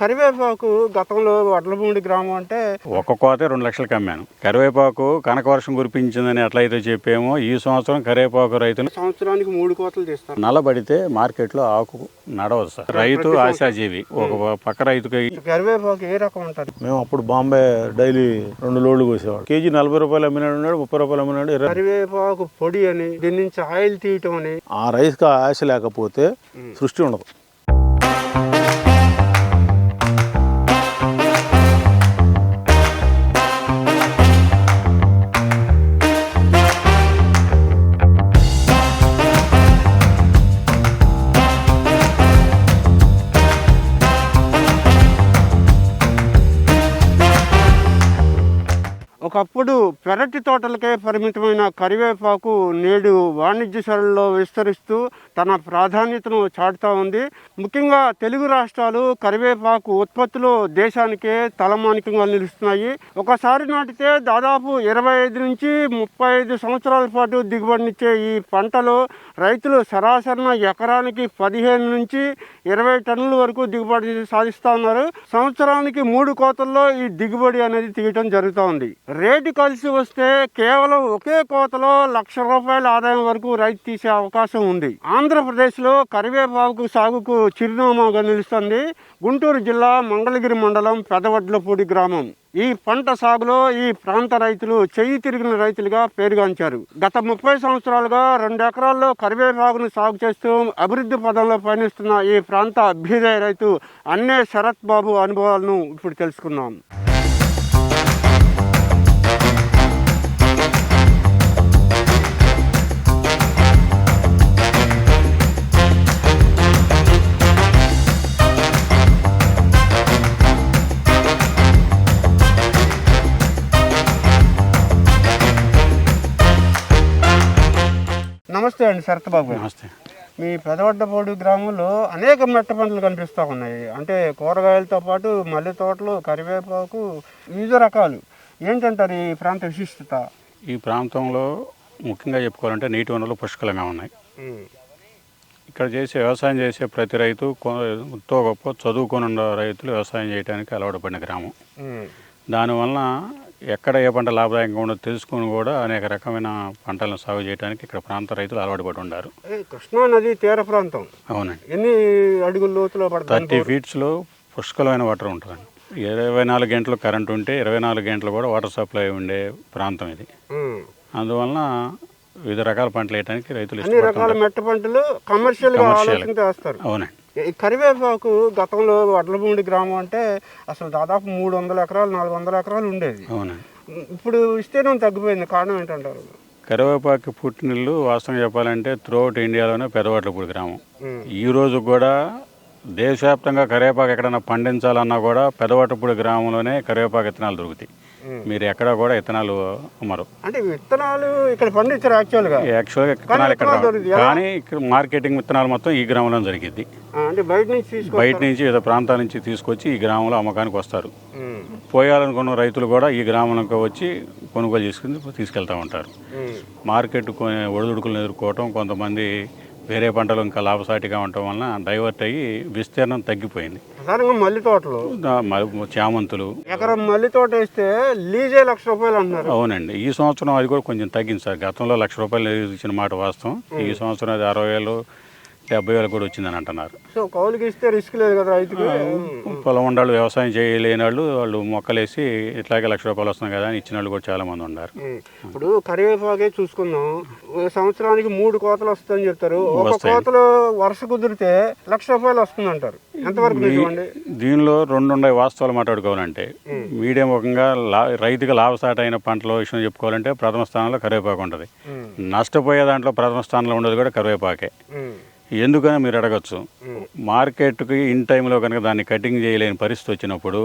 కరివేపాకు గతంలో వడ్లమూడి గ్రామం అంటే ఒక్క కోతే రెండు లక్షలకు అమ్మాను. కరివేపాకు కనకవర్షం కురిపించిందని ఎట్లయితే చెప్పామో ఈ సంవత్సరం కరివేపాకు రైతులు సంవత్సరానికి మూడు కోతలు తీస్తారు నల్లబడితే మార్కెట్లో ఆకు నడవదు సార్. రైతు ఆశాజీవి. ఒక పక్క రైతుకి కరివేపాకు ఏ రకం ఉంటుంది మేము అప్పుడు బాంబే డైలీ రెండు లోడ్లు కోసేవాడు కేజీ నలభై రూపాయలు అమ్మినాడు ఉన్నాడు ముప్పై రూపాయలు అమ్మినాడు కరివేపాకు పొడి అని దీని నుంచి ఆయిల్ తీయటం అని. ఆ రైస్కి ఆశ లేకపోతే సృష్టి ఉండదు. ఒకప్పుడు పెరటి తోటలకే పరిమితమైన కరివేపాకు నేడు వాణిజ్య సరళిలో విస్తరిస్తూ తన ప్రాధాన్యతను చాటుతూ ఉంది. ముఖ్యంగా తెలుగు రాష్ట్రాలు కరివేపాకు ఉత్పత్తిలో దేశానికే తలమానికంగా నిలుస్తున్నాయి. ఒకసారి నాటితే దాదాపు ఇరవై ఐదు నుంచి ముప్పై ఐదు సంవత్సరాల పాటు దిగుబడినిచ్చే ఈ పంటలో రైతులు సరాసరిన ఎకరానికి పదిహేను నుంచి ఇరవై టన్నుల వరకు దిగుబడి సాధిస్తూ ఉన్నారు. సంవత్సరానికి మూడు కోతల్లో ఈ దిగుబడి అనేది తీయటం జరుగుతూ ఉంది. రేటు కలిసి వస్తే కేవలం ఒకే కోతలో లక్ష రూపాయల ఆదాయం వరకు రైతు తీసే అవకాశం ఉంది. ఆంధ్రప్రదేశ్లో కరివేపాకు సాగుకు చిరునామాగా నిలుస్తుంది గుంటూరు జిల్లా మంగళగిరి మండలం పెదవడ్లపూడి గ్రామం. ఈ పంట సాగులో ఈ ప్రాంత రైతులు చెయ్యి తిరిగిన రైతులుగా పేరుగాంచారు. గత ముప్పై సంవత్సరాలుగా రెండు ఎకరాల్లో కరివేపాకును సాగు చేస్తూ అభివృద్ధి పదంలో పయనిస్తున్న ఈ ప్రాంత అభ్యుదయ రైతు అన్నే శరత్ బాబు అనుభవాలను ఇప్పుడు తెలుసుకుందాం. నమస్తే అండి శరత్ బాబు గారు. నమస్తే. మీ పెదవడ్డపోడు గ్రామంలో అనేక మెట్ట పంటలు కనిపిస్తూ ఉన్నాయి. అంటే కూరగాయలతో పాటు మల్లె తోటలు కరివేపాకు వివిధ రకాలు. ఏంటంటారు ఈ ప్రాంత విశిష్టత? ఈ ప్రాంతంలో ముఖ్యంగా చెప్పుకోవాలంటే నీటి వనరులు పుష్కలంగా ఉన్నాయి. ఇక్కడ చేసే వ్యవసాయం చేసే ప్రతి రైతు ఎంతో గొప్ప చదువుకొని ఉన్న రైతులు వ్యవసాయం చేయడానికి అలవాటు పడిన గ్రామం. దానివలన ఎక్కడ ఏ పంట లాభదాయకంగా ఉండదో తెలుసుకొని కూడా అనేక రకమైన పంటలను సాగు చేయడానికి ఇక్కడ ప్రాంత రైతులు అలవాటు పడి ఉన్నారు. కృష్ణా నది తీర ప్రాంతం. అవునండి. ఎన్ని అడుగుల లోతులో పడుతుంది? థర్టీ ఫీట్స్లో పుష్కలమైన వాటర్ ఉంటుందండి. ఇరవై నాలుగు గంటలు కరెంట్ ఉంటే ఇరవై నాలుగు గంటలు కూడా వాటర్ సప్లై ఉండే ప్రాంతం ఇది. అందువలన వివిధ రకాల పంటలు వేయడానికి రైతులు రకాల మెట్ట పంటలు కమర్షియల్ వేస్తారు. అవునండి. కరివేపాకు గతంలో వడ్లమూడి గ్రామం అంటే అసలు దాదాపు మూడు వందల ఎకరాలు నాలుగు వందల ఎకరాలు ఉండేది. ఇప్పుడు విస్తీర్ణం తగ్గిపోయింది. కారణం ఏంటంటారు? కరివేపాకు పుట్టినిల్లు వాస్తవం చెప్పాలంటే త్రూఅవుట్ ఇండియాలోనే పెదవట్లపూడి గ్రామం. ఈ రోజు కూడా దేశవ్యాప్తంగా కరివేపాకు ఎక్కడైనా పండించాలన్నా కూడా పెదవటపూడి గ్రామంలోనే కరివేపాకు విత్తనాలు దొరుకుతాయి. మీరు ఎక్కడ కూడా విత్తనాలు అమ్మరు. అంటే విత్తనాలు ఇక్కడ పండించారు యాక్చువల్గా. యాక్చువల్గా విత్తనాలు ఇక్కడ. కానీ ఇక్కడ మార్కెటింగ్ విత్తనాలు మొత్తం ఈ గ్రామంలో జరిగింది అంటే బయట నుంచి బయట నుంచి వివిధ ప్రాంతాల నుంచి తీసుకొచ్చి ఈ గ్రామంలో అమ్మకానికి వస్తారు. పోయాలనుకున్న రైతులు కూడా ఈ గ్రామంలోకి వచ్చి కొనుగోలు చేసుకుని తీసుకెళ్తూ ఉంటారు. మార్కెట్ ఒడిదుడుకులను ఎదుర్కోవటం కొంతమంది వేరే పంటలు ఇంకా లాభసాటిగా ఉండటం వలన డైవర్ట్ అయ్యి విస్తీర్ణం తగ్గిపోయింది. ప్రధానంగా మల్లి తోటలు. చామంతులు. ఎకరం మల్లి తోట వేస్తే లీజే లక్ష రూపాయలు అంటున్నారు. అవునండి. ఈ సంవత్సరం అది కూడా కొంచెం తగ్గింది సార్. గతంలో లక్ష రూపాయలు ఇచ్చిన మాట వాస్తవం. ఈ సంవత్సరం అది అరవై వేలు డెబ్బై వేలు కూడా వచ్చిందని అంటున్నారు. సో కౌలుకి ఇస్తే రిస్క్ లేదు కదా రైతుకు. పొలం ఉండాళ్ళు వ్యవసాయం చేయలేని వాళ్ళు వాళ్ళు మొక్కలేసి ఇట్లాగే లక్ష రూపాయలు వస్తున్నాయి కదా అని ఇచ్చిన వాళ్ళు కూడా చాలా మంది ఉన్నారు. ఇప్పుడు కరివేపాకే చూసుకుందాం. సంవత్సరానికి మూడు కోతలు వస్తుందని చెప్తారు. ఒక. కోతలో వరుస కుదిరితే లక్ష రూపాయలు వస్తుంది అంటారు ఎంతవరకు దీనిలో రెండు ఉన్నాయి వాస్తవాలు మాట్లాడుకోవాలంటే మీడియం ముఖంగా లా రైతుగా లాభసాటి అయిన పంటల విషయం చెప్పుకోవాలంటే ప్రథమ స్థానంలో కరివేపాకు ఉంటుంది. నష్టపోయే దాంట్లో ప్రథమ స్థానంలో ఉండేది కూడా కరివేపాకే. ఎందుకని మీరు అడగచ్చు? మార్కెట్కి ఇన్ టైంలో కనుక దాన్ని కటింగ్ చేయలేని పరిస్థితి వచ్చినప్పుడు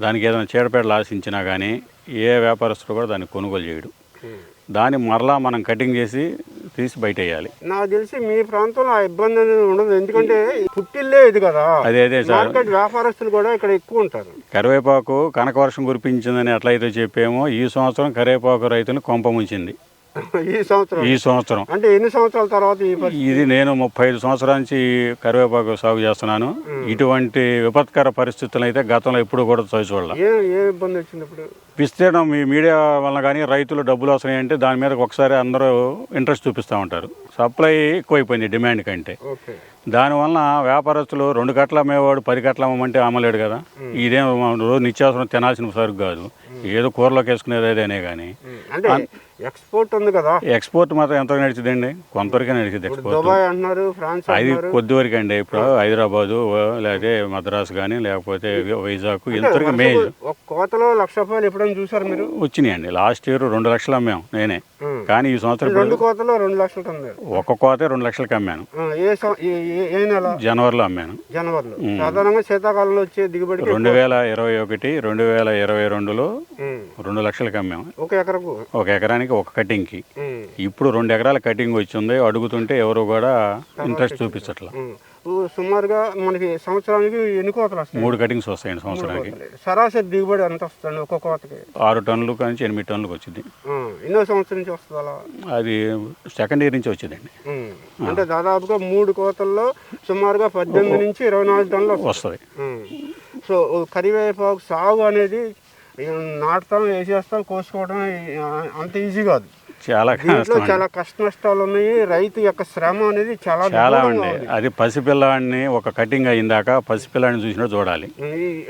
దానికి ఏదైనా చీడపేడలు ఆశించినా కానీ ఏ వ్యాపారస్తుడు కూడా దాన్ని కొనుగోలు చేయడు. దాన్ని మరలా మనం కటింగ్ చేసి తీసి బయట వేయాలి నాకు తెలిసి మీ ప్రాంతంలో ఆ ఇబ్బంది అనేది ఉండదు. ఎందుకంటే పుట్టిల్లే ఇది కదా. అదే అదే సార్. వ్యాపారస్తులు కూడా ఇక్కడ ఎక్కువ ఉంటారు. కరివేపాకు కనకవర్షం కురిపించిందని ఎట్లయితే చెప్పామో ఈ సంవత్సరం కరివేపాకు రైతులు కొంప ముంచింది. ఈ సంవత్సరం. ఈ సంవత్సరం. అంటే ఎన్ని సంవత్సరాల తర్వాత ఇది నేను ముప్పై ఐదు సంవత్సరాల నుంచి కరివేపాకు సాగు చేస్తున్నాను. ఇటువంటి విపత్కర పరిస్థితులు అయితే గతంలో ఎప్పుడు కూడా చూడలే ఏ ఇబ్బంది వచ్చింది ఇప్పుడు? విస్తీర్ణం మీ మీడియా వలన కానీ రైతులు డబ్బులు వస్తున్నాయి అంటే దాని మీద ఒకసారి అందరూ ఇంట్రెస్ట్ చూపిస్తూ ఉంటారు. సప్లై ఎక్కువైపోయింది డిమాండ్ కంటే. దానివల్ల వ్యాపారస్తులు రెండు కట్ల అమ్మేవాడు పది కట్ల అమ్మమంటే అమ్మలేడు కదా. ఇదేం రోజు నిత్యావసరం తినాల్సిన సరుకు కాదు. ఏదో కూరలోకి వేసుకునేది అదేనే కానీ. ఎక్స్పోర్ట్ ఉంది కదా. ఎక్స్పోర్ట్ మాత్రం ఎంత నడిచిందండి కొంతవరకే నడిచింది ఎక్స్పోర్ట్. దుబాయ్ అంటున్నారు ఫ్రాన్స్ అది కొద్ది వరకు అండి. ఇప్పుడు హైదరాబాదు లేకపోతే మద్రాసు కానీ లేకపోతే వైజాగ్ ఇంతవరకు మే ఒక కోతలో లక్ష రూపాయలు ఎప్పుడైనా చూసారు మీరు? వచ్చినాయండి. లాస్ట్ ఇయర్ రెండు లక్షలు అమ్మాం నేనే. కానీ ఈ సంవత్సరం రెండు కోతలో రెండు లక్షలు ఉంది ఒక కోతే రెండు లక్షలకి అమ్మాను ఏ నెల? జనవరిలో అమ్మాను. జనవరిలో. సాధారణంగా శీతాకాలంలో వచ్చే దిగుబడికి రెండు వేల ఇరవై ఒకటి రెండు వేల ఇరవై రెండులో. రెండు లక్షలకి అమ్మాము ఒక ఎకరకు? ఒక ఎకరానికి ఒక కటింగ్కి. ఇప్పుడు రెండు ఎకరాల కటింగ్ వచ్చింది. అడుగుతుంటే ఎవరు కూడా ఇంట్రెస్ట్ చూపించట్లా. సుమారుగా మనకి సంవత్సరానికి ఎన్ని కోతలు వస్తాయి? మూడు కటింగ్స్ వస్తాయండి సంవత్సరానికి. సరాసరి దిగుబడి ఎంత వస్తుంది ఒక్కొక్క కోతకి? ఆరు టన్నులు నుంచి ఎనిమిది టన్నులకు వచ్చింది. ఎన్నో సంవత్సరం నుంచి వస్తుంది అలా? అది సెకండ్ ఇయర్ నుంచి వచ్చిందండి. అంటే దాదాపుగా మూడు కోతల్లో సుమారుగా పద్దెనిమిది నుంచి ఇరవై నాలుగు టన్నులు వస్తాయి. వస్తుంది. సో కరివేపాకు సాగు అనేది నాటుతాం వేసేస్తాం కోసుకోవడం అంత ఈజీ కాదు. చాలా. చాలా కష్ట నష్టాలు ఉన్నాయి రైతు యొక్క శ్రమ అనేది చాలా చాలా ఉంది. అది పసిపిల్లాడిని ఒక కటింగ్ అయిందాక పసిపిల్లాడిని చూసినట్టు చూడాలి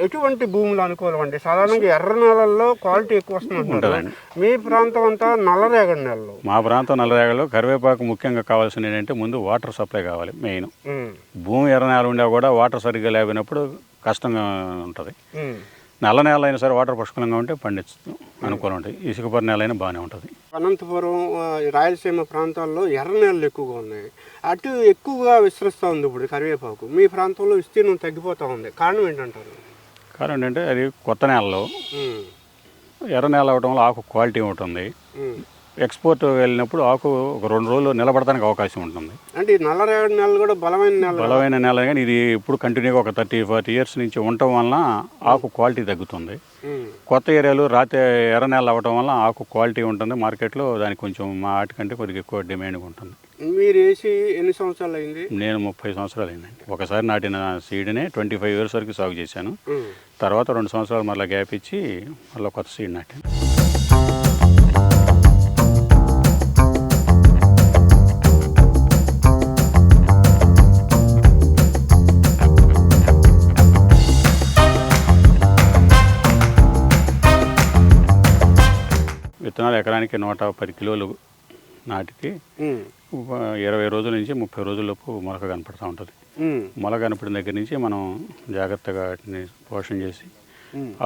ఎటువంటి భూములు అనుకూలం అండి సాధారణంగా ఎర్ర నేలల్లో క్వాలిటీ ఎక్కువ వస్తుంది ఉంటుందండి. మీ ప్రాంతం అంతా నల్లరేగడి నేలలు మా ప్రాంతం నల్లరేగలో కరివేపాకు ముఖ్యంగా కావాల్సింది ఏంటంటే ముందు వాటర్ సప్లై కావాలి మెయిన్. భూమి ఎర్ర నేల ఉండా కూడా వాటర్ సరిగ్గా లేకపోయినప్పుడు కష్టంగా ఉంటుంది. నల్ల నేల అయినా సరే వాటర్ పుష్కలంగా ఉంటే పండించు అనుకూలం ఉంటుంది. ఇసుకపరి నేల అయినా బాగానే ఉంటుంది. అనంతపురం రాయలసీమ ప్రాంతాల్లో ఎర్ర నేలలు ఎక్కువగా ఉన్నాయి. అటు ఎక్కువగా విస్తరిస్తూ ఉంది ఇప్పుడు కరివేపాకు. మీ ప్రాంతంలో విస్తీర్ణం తగ్గిపోతూ ఉంది. కారణం ఏంటంటారు? కారణం ఏంటంటే అది కొత్త నేలలో. ఎర్ర నేల అవడం వల్ల ఆకు క్వాలిటీ ఉంటుంది. ఎక్స్పోర్ట్ వెళ్ళినప్పుడు ఆకు ఒక రెండు రోజులు నిలబడడానికి అవకాశం ఉంటుంది. అంటే ఈ నల్లరేగడి నేలలు కూడా బలమైన నేల బలమైన నేల కానీ ఇది ఇప్పుడు కంటిన్యూగా ఒక థర్టీ ఫార్టీ ఇయర్స్ నుంచి ఉండటం వలన ఆకు క్వాలిటీ తగ్గుతుంది. కొత్త ఏరియాలు రాతి ఎర్ర నేల అవ్వటం వల్ల ఆకు క్వాలిటీ ఉంటుంది. మార్కెట్లో దానికి కొంచెం మా ఆటికంటే కొద్దిగా ఎక్కువ డిమాండ్ ఉంటుంది. మీరు వేసి ఎన్ని సంవత్సరాలు అయింది? నేను ముప్పై సంవత్సరాలు అయిందండి. ఒకసారి నాటిన సీడ్నే ట్వంటీ ఫైవ్ ఇయర్స్ వరకు సాగు చేశాను. తర్వాత రెండు సంవత్సరాలు మళ్ళీ గ్యాప్ ఇచ్చి మళ్ళీ కొత్త సీడ్ నాటాను. విత్తనాలు ఎకరానికి నూట పది కిలోలు. ఒక ఇరవై రోజుల నుంచి ముప్పై రోజులలోపు మొలక కనపడుతూ ఉంటుంది. మొలక కనపడిన దగ్గర నుంచి మనం జాగ్రత్తగా వాటిని పోషణ చేసి.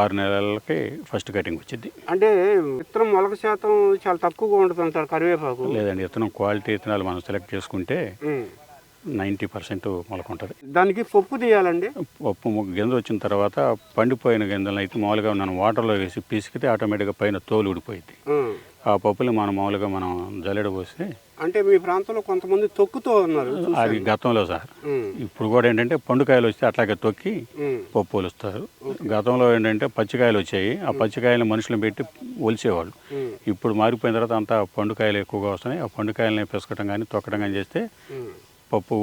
ఆరు నెలలకి ఫస్ట్ కటింగ్ వచ్చింది అంటే విత్తనం మొలక శాతం చాలా తక్కువగా ఉంటుంది అంటారు కరివేపాకు లేదండి విత్తనం క్వాలిటీ విత్తనాలు మనం సెలెక్ట్ చేసుకుంటే. నైంటీ పర్సెంట్ మొలక ఉంటుంది దానికి పప్పు తీయాలండి. పప్పు గింజ వచ్చిన తర్వాత పండిపోయిన గింజలను అయితే మామూలుగా మనం వాటర్లో వేసి పిసికితే ఆటోమేటిక్గా పైన తోలు ఊడిపోయింది. ఆ. పప్పులు మనం మామూలుగా మనం జల్లెడ పోస్తే అంటే మీ ప్రాంతంలో కొంతమంది తొక్కుతో ఉన్నారు అది గతంలో సార్. ఇప్పుడు కూడా ఏంటంటే పండుకాయలు వస్తే అట్లాగే తొక్కి. పప్పు ఒలుస్తారు. గతంలో ఏంటంటే పచ్చికాయలు వచ్చాయి. ఆ పచ్చికాయలు మనుషులను పెట్టి ఒలిచేవాళ్ళు. ఇప్పుడు మారిపోయిన తర్వాత అంతా పండుకాయలు ఎక్కువగా వస్తున్నాయి. ఆ పండుకాయలని పిసకటం కానీ తొక్కడం కానీ చేస్తే. పప్పు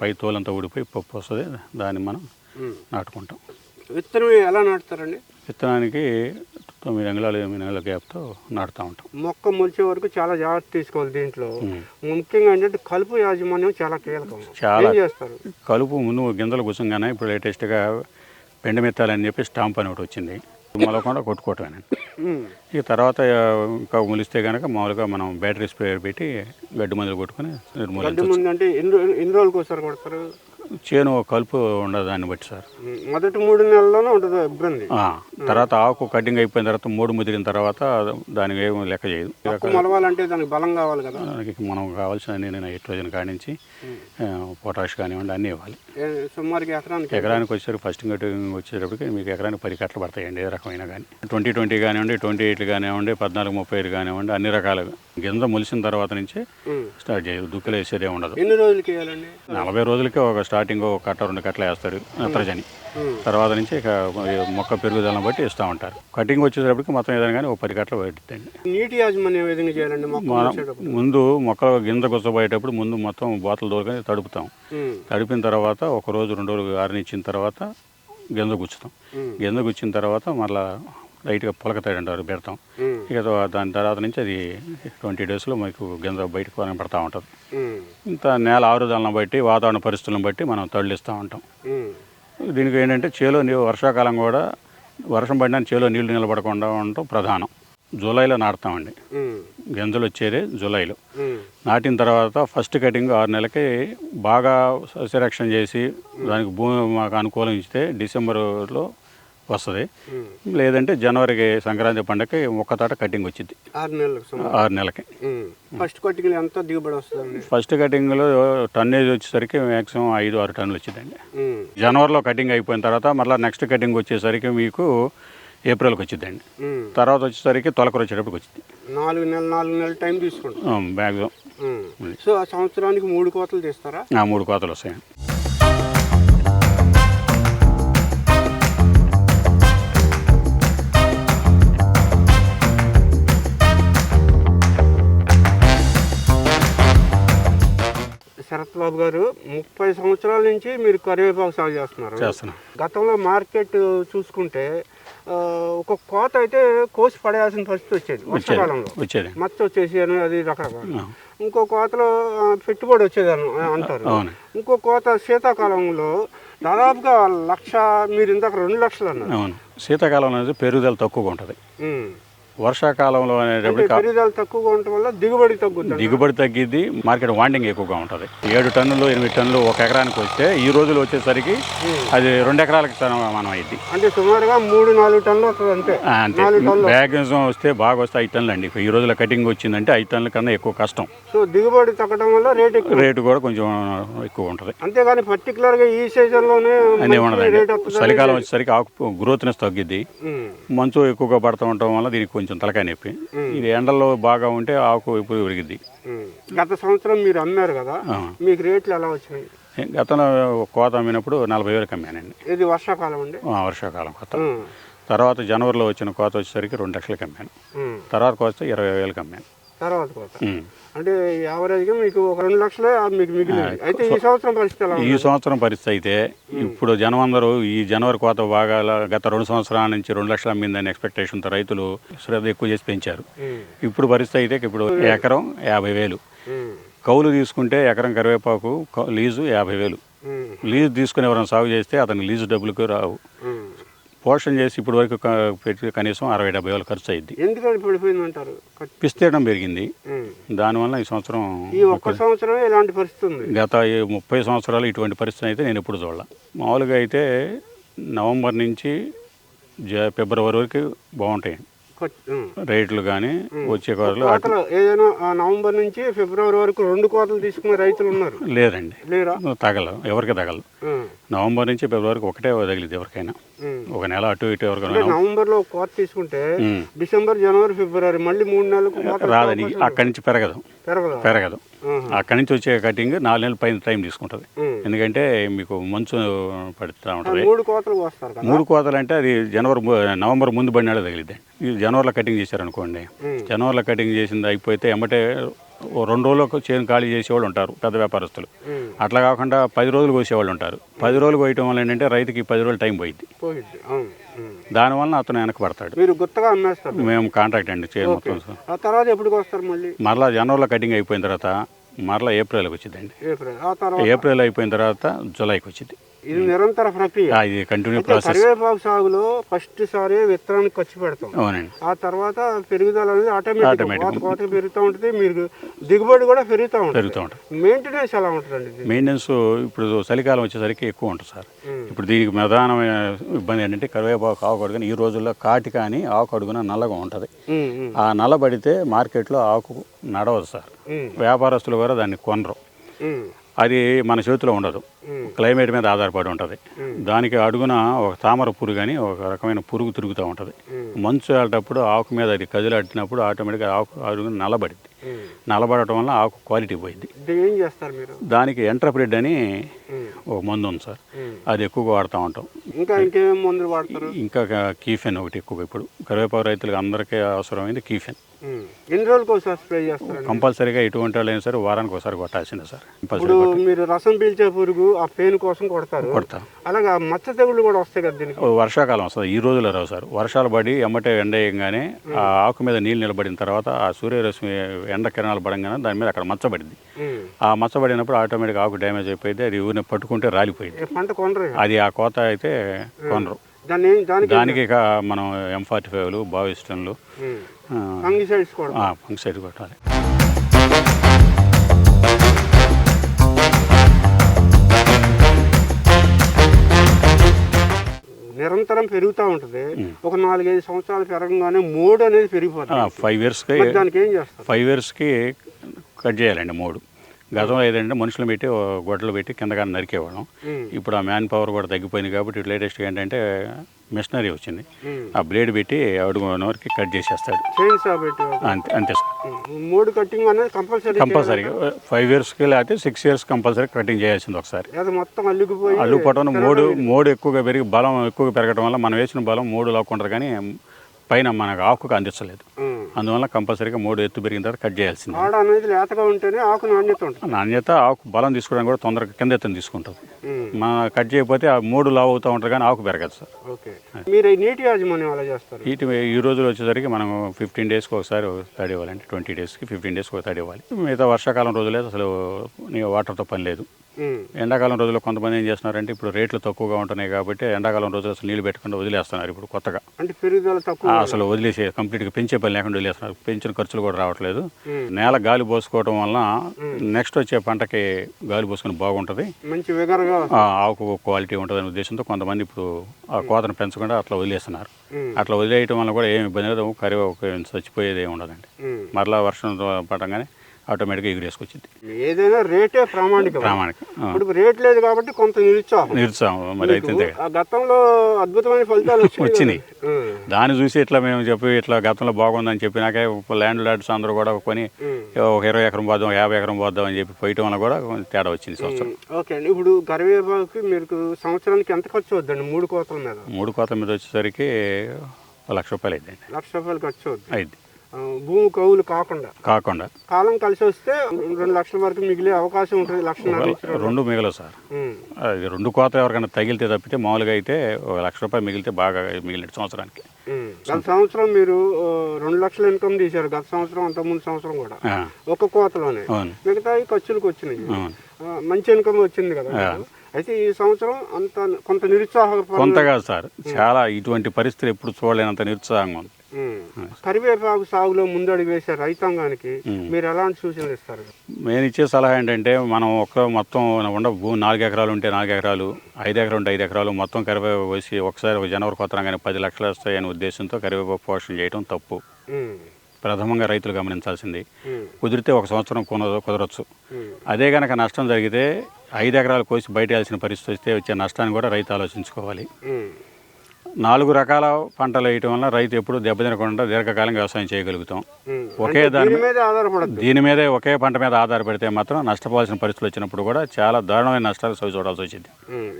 పై తోలంతా ఊడిపోయి పప్పు వస్తుంది. దాన్ని మనం. నాటుకుంటాం. విత్తనం ఎలా నాటుతారండి? విత్తనానికి తొమ్మిది అంగుళాలు ఎనిమిది అంగుళాల గ్యాప్తో నాటుతూ ఉంటాం. మొక్క మొలిచే వరకు చాలా జాగ్రత్త తీసుకోవాలి దీంట్లో. ముఖ్యంగా ఏంటంటే కలుపు యాజమాన్యం చాలా కీలకం. చాలా. చేస్తారు? కలుపు ముందు గింజలు కూర్చోగానే ఇప్పుడు లేటెస్ట్గా పెండ మెత్తాలని చెప్పి స్టాంప్ అని ఒకటి వచ్చింది. మొలకుండా కొట్టుకోవటమేనండి ఉం. ఈ తర్వాత ఇంకా ములిస్తే కనుక మామూలుగా మనం బ్యాటరీ స్ప్రేయర్ పెట్టి గడ్డి మందులు కొట్టుకొని నిర్మూలించవచ్చు. ముందు అంటే ఎన్ని రోజులకు ఒకసారి కొడతారు? చేను కలుపు ఉండదు దాన్ని బట్టి సార్. మొదటి మూడు నెలల్లోనే ఉంటుంది ఇబ్బంది. ఆ, తర్వాత ఆకు కటింగ్ అయిపోయిన తర్వాత మూడు ముదిరిన తర్వాత దానికి ఏం లెక్క చేయదు. మొలవాలంటే దానికి బలం కావాలి కదా? దానికి మనం కావాల్సిన నేను నైట్రోజన్ కానించి పొటాష్ కానివ్వండి అన్నీ ఇవ్వాలి. సుమారుగా ఎకరానికి? ఎకరానికి వచ్చేసరికి ఫస్ట్ కటింగ్ వచ్చేటప్పటికి మీకు ఎకరానికి పది కట్టలు పడతాయండి ఏ రకమైన కానీ. ట్వంటీ ట్వంటీ కానివ్వండి ట్వంటీ ఎయిట్లు కానివ్వండి పద్నాలుగు ముప్పై ఐదు కానివ్వండి అన్ని రకాలుగా. గింజ ములిసిన తర్వాత నుంచే. స్టార్ట్ చేయదు. దుక్కులు వేసేదే ఉండదు. ఎన్ని రోజులకి నలభై రోజులకే ఒక స్టార్ట్ స్టార్టింగ్ ఒక కట్ట రెండు కట్టలు వేస్తారు నత్రజని తర్వాత నుంచి ఇక మొక్క పెరుగుదలను బట్టి ఇస్తూ ఉంటారు. కటింగ్ వచ్చేటప్పటికి మొత్తం ఏదైనా కానీ ఒక పది కట్టలు పడుతుంది నీటి యాజమాన్యం విధంగా చేయాలండి మనం ముందు మొక్క గింజ గుచ్చబోయేటప్పుడు ముందు మొత్తం బాతలు దొరకని తడుపుతాం. తడిపిన తర్వాత ఒక రోజు రెండు రోజులు ఆరనిచ్చిన తర్వాత గింజ గుచ్చుతాం. గింజ గుచ్చిన తర్వాత మళ్ళీ లైట్గా పొలకతాడు అంటారు పెడతాం ఇక దాని తర్వాత నుంచి అది ట్వంటీ డేస్లో మనకు గింజ బయటకు పడతా ఉంటుంది. ఇంత నేల ఆరుదలను బట్టి వాతావరణ పరిస్థితులను బట్టి మనం తళ్ళిస్తూ ఉంటాం. దీనికి ఏంటంటే చేలో వర్షాకాలం కూడా వర్షం పడినా చేలో నీళ్ళు నిలబడకుండా ఉండటం ప్రధానం. జూలైలో నాటుతామండి. గింజలు వచ్చేది జూలైలో. నాటిన తర్వాత ఫస్ట్ కటింగ్ ఆరు నెలలకి బాగా సస్యరక్షణ చేసి దానికి భూమి మాకు అనుకూలం ఇస్తే డిసెంబర్లో వస్తుంది. లేదంటే జనవరికి సంక్రాంతి పండగకి ఒక్క తాట కటింగ్ వచ్చింది ఆరు నెలలకు ఆరు నెలలకి. ఫస్ట్ కట్టికలు ఎంత దిగుబడి వస్తుందండి? ఫస్ట్ కటింగ్లో టన్నేజ్ వచ్చేసరికి మ్యాక్సిమం ఐదు ఆరు టన్నులు వచ్చిందండి జనవరిలో కటింగ్ అయిపోయిన తర్వాత మళ్ళీ నెక్స్ట్ కటింగ్ వచ్చేసరికి మీకు ఏప్రిల్కి వచ్చిందండి. తర్వాత వచ్చేసరికి తొలకరు వచ్చేటప్పటికి వచ్చింది నాలుగు నెలలు నాలుగు నెలలు టైం తీసుకుంటాం. మ్యాక్సిమం. సో ఆ సంవత్సరానికి మూడు కోతలు తీస్తారా? మూడు కోతలు వస్తాయండి. శరత్ బాబు గారు ముప్పై సంవత్సరాల నుంచి మీరు కరివేపాకు సాగు చేస్తున్నారు. చేస్తున్నాం. గతంలో మార్కెట్ చూసుకుంటే ఒక కోత అయితే కోసి పడేయాల్సిన పరిస్థితి వచ్చేది వర్షాకాలంలో. వచ్చేది. మచ్చ వచ్చేసి అని అది రకరకాల. ఇంకో కోతలో పెట్టుబడి వచ్చేది అని అంటారు ఇంకో కోత శీతాకాలంలో దాదాపుగా లక్ష మీరు ఇందాక రెండు లక్షలు అన్నారు. శీతాకాలం అనేది పెరుగుదల తక్కువగా ఉంటుంది. వర్షాకాలంలో అంటే తక్కువగా ఉండటం వల్ల దిగుబడి తగ్గుతుంది. దిగుబడి తగ్గిద్ది మార్కెట్ వాండింగ్ ఎక్కువగా ఉంటుంది. ఏడు టన్నులు ఎనిమిది టన్నులు ఒక ఎకరానికి వస్తే ఈ రోజులు వచ్చేసరికి అది రెండు ఎకరాలకు సమానం అయింది అంటే సుమారుగా మూడు నాలుగు టన్నులు వస్తుంది అంతే. వస్తే బాగా వస్తే ఐదు టన్నులు అండి. ఈ రోజుల కటింగ్ వచ్చిందంటే ఐదు టన్నుల కన్నా ఎక్కువ కష్టం. సో దిగుబడి తగ్గడం వల్ల రేట్ రేటు కూడా కొంచెం ఎక్కువ ఉంటుంది. అంతేగాని పర్టికులర్గా ఈ సీజన్లోనే అన్నీ మంచి ఉండదండి చలికాలం వచ్చేసరికి ఆకు గ్రోత్నెస్ తగ్గిద్ది. ఉమ్, మంచు ఎక్కువగా పడుతూ ఉండటం వల్ల దీనికి కొంచెం తలకాయ నొప్పి. ఇది ఎండల్లో బాగా ఉంటే ఆకు ఎప్పుడు పెరిగిద్ది ఉమ్. గత సంవత్సరం మీరు అమ్మారు కదా. మీకు రేట్లు ఎలా వచ్చినాయి? గతంలో కోత అమ్మినప్పుడు నలభై వేలకు అమ్మానండి ఇది వర్షాకాలం అండి? వర్షాకాలం కొత్త ఉమ్, తర్వాత జనవరిలో వచ్చిన కోత వచ్చేసరికి రెండు లక్షలకు అమ్మాను. తర్వాత కోస్తే ఇరవై వేలకు అమ్మాను. తర్వాత కోత. అంటే యావరేజ్గా మీకు ఒక రెండు లక్షలే మీకు మిగిలింది. అయితే ఈ సంవత్సరం పరిస్థితి ఈ సంవత్సరం పరిస్థితి అయితే ఇప్పుడు జనం అందరూ ఈ జనవరి కోత బాగా గత రెండు సంవత్సరాల నుంచి రెండు లక్షలు అమ్మిందని ఎక్స్పెక్టేషన్తో రైతులు శ్రద్ధ ఎక్కువ చేసి పెంచారు. ఇప్పుడు పరిస్థితి అయితే ఇప్పుడు ఎకరం యాభై వేలు. కౌలు తీసుకుంటే ఎకరం కరివేపాకు లీజు యాభై వేలు. లీజు తీసుకుని ఎవరైనా సాగు చేస్తే అతనికి లీజు డబ్బులకు రావు. పోషణ చేసి ఇప్పుడు వరకు పెట్టి కనీసం అరవై డెబ్బై వేలు ఖర్చు అయింది ఎందుకని పిస్తేయడం పెరిగింది. దానివల్ల ఈ సంవత్సరం ఈ ఒక్క పరిస్థితి ఉంది. గత ముప్పై సంవత్సరాలు ఇటువంటి పరిస్థితి అయితే నేను ఎప్పుడు చూడాల. మామూలుగా అయితే నవంబర్ నుంచి ఫిబ్రవరి వరకు బాగుంటాయి. రేట్లు కానీ వచ్చే కోతలు ఏదైనా నవంబర్ నుంచి ఫిబ్రవరి వరకు రెండు కోతలు తీసుకునే రైతులు ఉన్నారు. లేదండి. లేరా? తగలదు ఎవరికి తగలదు నవంబర్ నుంచి ఫిబ్రవరికి ఒకటే తగిలింది ఎవరికైనా. ఒక నెల అటు ఇటు ఎవరికైనా నవంబర్లో కోత తీసుకుంటే. డిసెంబర్ జనవరి ఫిబ్రవరి మళ్ళీ మూడు నెలలకు రాదని అక్కడి నుంచి పెరగదు. పెరగదా. అక్కడి నుంచి వచ్చే కటింగ్ నాలుగు నెలల పైన టైం తీసుకుంటుంది. ఎందుకంటే మీకు మంచు పడుతూ ఉంటుంది. మూడు కోతలు వస్తారు మూడు కోతలు అంటే అది జనవరి నవంబర్ ముందు పడినాడే తగిలిద్ది. ఇది జనవరిలో కటింగ్ చేశారనుకోండి. జనవరిలో కటింగ్ చేసింది అయిపోతే ఎమ్మటే రెండు రోజులకు చేను ఖాళీ చేసేవాళ్ళు ఉంటారు పెద్ద వ్యాపారస్తులు. అట్లా కాకుండా పది రోజులు కోసేవాళ్ళు ఉంటారు. పది రోజులు కోయటం వల్ల ఏంటంటే రైతుకి పది రోజులు టైం ఉమ్. దానివల్ల అతను వెనక పడతాడు. మీరు గుత్తగా అమ్మేస్తారు. మేము కాంట్రాక్ట్ అండి చేను మొత్తం. ఆ తర్వాత వస్తారు మళ్ళీ? మరలా జనవరిలో కటింగ్ అయిపోయిన తర్వాత మరలా ఏప్రిల్కి వచ్చిందండి ఏప్రిల్. అయిపోయిన తర్వాత జులైకి వచ్చింది ఇది నిరంతర ప్రక్రియ. ఇది కంటిన్యూ ప్రాసెస్ కరివేపాకు సాగులో ఫస్ట్ సారి విత్తనానికి ఖర్చు పెడతాం. అవునండి. ఆ తర్వాత పెరుగుదల అనేది ఆటోమేటిక్. కోత పెరుగుతూ ఉంటుంది మీరు దిగుబడి కూడా పెరుగుతూ ఉంటుంది. పెరుగుతూ ఉంటుంది. మెయింటెనెన్స్ ఎలా ఉంటుందండి ఇది? మెయింటెనెన్స్ ఇప్పుడు చలికాలం వచ్చేసరికి ఎక్కువ ఉంటుంది సార్. ఇప్పుడు దీనికి ప్రధానమైన ఇబ్బంది ఏంటంటే కరివేపాకు ఆకు అడుగున ఈ రోజుల్లో కాటి కానీ ఆకు అడుగున నల్లగా ఉంటుంది. ఆ నల్లబడితే మార్కెట్లో ఆకు నడవదు సార్. వ్యాపారస్తులు కూడా దాన్ని కొనరు. అది మన చేతిలో ఉండదు. క్లైమేట్ మీద ఆధారపడి ఉంటుంది. దానికి అడుగున ఒక తామర పురుగు అని ఒక రకమైన పురుగు తిరుగుతూ ఉంటుంది. మంచు వెళ్ళేటప్పుడు ఆకు మీద అది కదిలాడినప్పుడు ఆటోమేటిక్గా ఆకు అడుగున నల్లబడిద్ది నల్లబడటం వల్ల ఆకు క్వాలిటీ పోయింది దానికి ఎంట్రప్రిడ్ అని. ఒక మందు ఉంది సార్. అది ఎక్కువగా వాడుతూ ఉంటాం. ఇంకా ఇంకా కీఫెన్ ఒకటి ఎక్కువగా ఇప్పుడు. కరివేపాకు రైతులకు అందరికీ అవసరమైంది కీఫెన్. ఎన్ని రోజులకు ఒకసారి స్ప్రే చేస్తారు కంపల్సరీగా ఎటువంటి వాళ్ళు అయినా సరే వారానికి ఒకసారి కొట్టాల్సిందే సార్. ఇప్పుడు మీరు రసం పీల్చే పురుగు ఆ పేను కోసం కొడతారు. కొడతాం. అలాగా మచ్చ తెగుళ్ళు కూడా వస్తాయి కదా దీనికి? వర్షాకాలం వస్తుంది. ఈ రోజుల్లో రావు సార్. వర్షాలు పడి ఎమ్మటే ఎండ వేయగానే ఆ ఆకు మీద నీళ్ళు నిలబడిన తర్వాత ఆ సూర్యరశ్మి ఎండ కిరణాలు పడంగానే దాని మీద అక్కడ మచ్చబడింది. ఆ మచ్చబడినప్పుడు ఆటోమేటిక్ ఆకు డ్యామేజ్ అయిపోయింది. అది ఊరిని పట్టుకుంటే రాలిపోయింది. పంట కొనరు. అది ఆ కోత అయితే కొనరు. దానికి దానికి ఇక మనం ఎం ఫార్టీ ఫైవ్లు బావిస్టన్లు ఫంగిసైడ్స్ కూడా. కొట్టాలి. నిరంతరం పెరుగుతూ ఉంటుంది. ఒక నాలుగైదు సంవత్సరాలు పెరగగానే మోడ్ అనేది పెరిగిపోతుంది. ఫైవ్ ఇయర్స్కి మరి దానికి ఏం చేస్తారు? ఫైవ్ ఇయర్స్కి కట్ చేయాలండి మూడు. గతంలో ఏదంటే మనుషులు పెట్టి గొడ్డలు పెట్టి కిందగా నరికేవాళ్ళం. ఇప్పుడు ఆ మ్యాన్ పవర్ కూడా తగ్గిపోయింది కాబట్టి లేటెస్ట్గా ఏంటంటే మిషనరీ వచ్చింది. ఆ బ్లేడ్ పెట్టి అడుగు వరకు కట్ చేసేస్తాడు అంతే అంతే సార్ ఉమ్. మోడ్ కటింగ్ అనేది కంపల్సరీ కంపల్సరీగా ఫైవ్ ఇయర్స్కి లేకపోతే సిక్స్ ఇయర్స్ కంపల్సరీ కటింగ్ చేయాల్సింది ఒకసారి మొత్తం అల్లుకుపోయి మూడు మూడు ఎక్కువగా పెరిగి బలం ఎక్కువగా పెరగడం వల్ల మనం వేసిన బలం మూడు లాక్కుంటారు కానీ పైన మనకు ఆకుకు అందించలేదు. అందువల్ల కంపల్సరీగా మూడు ఎత్తు పెరిగిన తర్వాత కట్ చేయాల్సింది. ఆడ అనేది లేతగా ఉంటేనే ఆకు నాణ్యత ఉంటుంది. నాణ్యత ఆకు బలం తీసుకోవడానికి కూడా తొందరగా కింద ఎత్తుని తీసుకుంటుంది. మన కట్ చేయకపోతే ఆ మూడు లావు అవుతూ ఉంటారు కానీ ఆకు పెరగదు సార్. ఓకే. మీరు ఈ నీటి యాజమాన్యం అలా చేస్తారు? వీటి ఈ రోజులు వచ్చేసరికి మనం ఫిఫ్టీన్ డేస్కి ఒకసారి తడి ఇవ్వాలంటే ట్వంటీ డేస్కి ఫిఫ్టీన్ డేస్కి ఒక తడి ఇవ్వాలి. మిగతా వర్షాకాలం రోజులే అసలు నీ వాటర్తో పని లేదు. ఎండాకాలం రోజుల్లో కొంతమంది ఏం చేస్తున్నారంటే ఇప్పుడు రేట్లు తక్కువగా ఉంటున్నాయి కాబట్టి ఎండాకాలం రోజులు అసలు నీళ్ళు పెట్టకుండా వదిలేస్తున్నారు ఇప్పుడు కొత్తగా. అంటే పెరుగుదల తక్కువ. అసలు వదిలేసే కంప్లీట్గా పెంచే పని లేకుండా వదిలేస్తున్నారు. పెంచిన ఖర్చులు కూడా రావట్లేదు. నేల గాలి పోసుకోవడం వల్ల నెక్స్ట్ వచ్చే పంటకి గాలి పోసుకుని బాగుంటుంది. మంచి ఆకు క్వాలిటీ ఉంటుందనే ఉద్దేశంతో కొంతమంది ఇప్పుడు ఆ కోతను పెంచకుండా అట్లా వదిలేస్తున్నారు. అట్లా వదిలేయటం వల్ల కూడా ఏమి ఇబ్బంది లేదు. కరివేపాకు చచ్చిపోయేది ఏమి ఉండదండి. మరలా వర్షం పడంగానే ఆటోమేటిక్గా ఎగురేసుకొచ్చింది ఏదైనా రేటే ప్రామాణికం ప్రామాణిక ఇప్పుడు రేట్ లేదు కాబట్టి కొంత నిరుత్సాహం. నిరుత్సాహం మరి అయితే గతంలో అద్భుతమైన ఫలితాలు వచ్చినాయి. దాన్ని చూసి ఇట్లా మేము చెప్పి ఇట్లా గతంలో బాగుందని చెప్పినాకే ల్యాండ్ లాడ్స్ అందరూ కూడా కొని. ఒక ఇరవై ఎకరం పోద్దాం యాభై ఎకరం పోద్దాం అని చెప్పి పోయటం వల్ల కూడా కొంచెం తేడా వచ్చింది సంవత్సరం. ఓకే అండి. ఇప్పుడు కరివేపాకు మీకు సంవత్సరానికి ఎంత ఖర్చు అవుద్దండి మూడు కోతల మీద? మూడు కోతల మీద వచ్చేసరికి లక్ష రూపాయలు అయిందండి లక్ష రూపాయలు ఖర్చు అయింది భూమి కవులు కాకుండా. కాకుండా. కాలం కలిసి వస్తే రెండు లక్షల వరకు మిగిలే అవకాశం ఉంటుంది నుంచి రెండు. మిగలవు సార్. అది రెండు కోత ఎవరికైనా తగిలితే తప్పితే మామూలుగా అయితే ఒక లక్ష రూపాయలు మిగిలితే బాగా మిగిలిన సంవత్సరానికి. గత సంవత్సరం మీరు రెండు లక్షల ఇన్కమ్ తీశారు గత సంవత్సరం అంత ముందు సంవత్సరం కూడా. ఒక కోతలోనే. మిగతా ఖర్చులకు వచ్చినాయి. మంచి ఇన్కమ్ వచ్చింది కదా. అయితే ఈ సంవత్సరం అంత కొంత నిరుత్సాహ కొంతగా సార్. చాలా ఇటువంటి పరిస్థితులు ఎప్పుడు చూడలేనంత నిరుత్సాహంగా ఉంది. కరివేపాకు సాగులో ముందడుగు వేసే రైతాంగానికి మీరు ఎలాంటి సూచనలు ఇస్తారు నేను ఇచ్చే సలహా ఏంటంటే మనం ఒక్క మొత్తం ఉండ భూమి నాలుగు ఎకరాలు ఉంటే నాలుగు ఎకరాలు ఐదు ఎకరాలు ఉంటే ఐదు ఎకరాలు మొత్తం కరివేపాకు వేసి ఒకసారి ఒక జనవరి కొత్త కానీ పది లక్షలు వస్తాయనే ఉద్దేశంతో కరివేపాకు పోషణ చేయడం తప్పు ఉమ్. ప్రథమంగా రైతులు గమనించాల్సింది. కుదిరితే ఒక సంవత్సరం కొన కుదరచ్చు. అదే కనుక నష్టం జరిగితే ఐదు ఎకరాలు కోసి బయట వేయాల్సిన పరిస్థితి వస్తే వచ్చే నష్టాన్ని కూడా రైతు ఆలోచించుకోవాలి. నాలుగు రకాల పంటలు వేయటం వల్ల రైతు ఎప్పుడు దెబ్బతినకుండా దీర్ఘకాలం వ్యవసాయం చేయగలుగుతాం. ఒకే దాని దీని మీద దీని మీదే ఒకే పంట మీద ఆధారపడితే మాత్రం నష్టపోవాల్సిన పరిస్థితులు వచ్చినప్పుడు కూడా చాలా దారుణమైన నష్టాలు చవి చూడాల్సి వచ్చింది.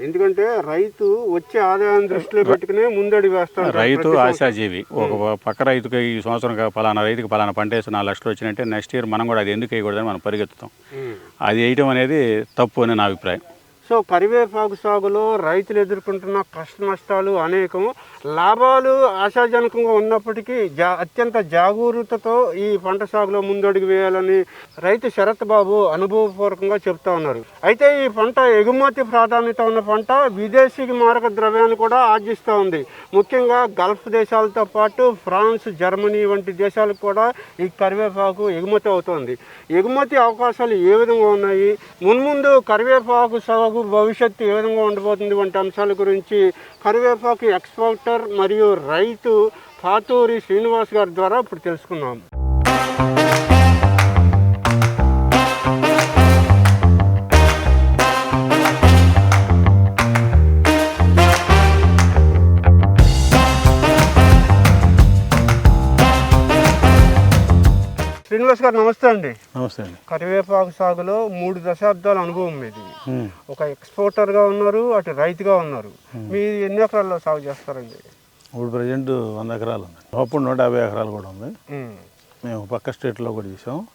ఎందుకంటే రైతు వచ్చే ఆదాయాన్ని దృష్టిలో పెట్టుకునే ముందడుగు వేస్తాడు. రైతు ఆశాజీవి. ఒక పక్క రైతుకి ఈ సంవత్సరం పలానా రైతుకి పలానా పంట వేసి నాలుగు లక్షలు వచ్చినట్టే నెక్స్ట్ ఇయర్ మనం కూడా అది ఎందుకు వేయకూడదని మనం పరిగెత్తుతాం. అది వేయటం అనేది తప్పు అని నా అభిప్రాయం. సో కరివేపాకు సాగులో రైతులు ఎదుర్కొంటున్న కష్ట నష్టాలు అనేకం లాభాలు ఆశాజనకంగా ఉన్నప్పటికీ జా అత్యంత జాగరూకతతో ఈ పంట సాగులో ముందడుగు వేయాలని రైతు శరత్ బాబు అనుభవపూర్వకంగా చెప్తా ఉన్నారు. అయితే ఈ పంట ఎగుమతి ప్రాధాన్యత ఉన్న పంట విదేశీ మారక ద్రవ్యాన్ని కూడా ఆర్జిస్తూ ఉంది. ముఖ్యంగా గల్ఫ్ దేశాలతో పాటు ఫ్రాన్స్ జర్మనీ వంటి దేశాలకు కూడా ఈ కరివేపాకు ఎగుమతి అవుతోంది. ఎగుమతి అవకాశాలు ఏ విధంగా ఉన్నాయి? మున్ముందు కరివేపాకు సాగు భవిష్యత్తు ఏ విధంగా ఉండబోతుంది వంటి అంశాల గురించి కరివేపాకు ఎక్స్పోర్టర్ మరియు రైతు పాతూరి శ్రీనివాస్ గారి ద్వారా ఇప్పుడు తెలుసుకున్నాం. శ్రీనివాస్ గారు నమస్తే అండి. నమస్తే అండి. కరివేపాకు సాగులో మూడు దశాబ్దాల అనుభవం మీది. ఒక ఎక్స్పోర్టర్గా ఉన్నారు అటు రైతుగా ఉన్నారు. మీరు ఎన్ని ఎకరాల్లో సాగు చేస్తారండి? ఇప్పుడు ప్రజెంట్ వంద ఎకరాలు ఉంది అప్పుడు నూట యాభై ఎకరాలు కూడా ఉంది. మేము. పక్క స్టేట్లో కూడా చేసాం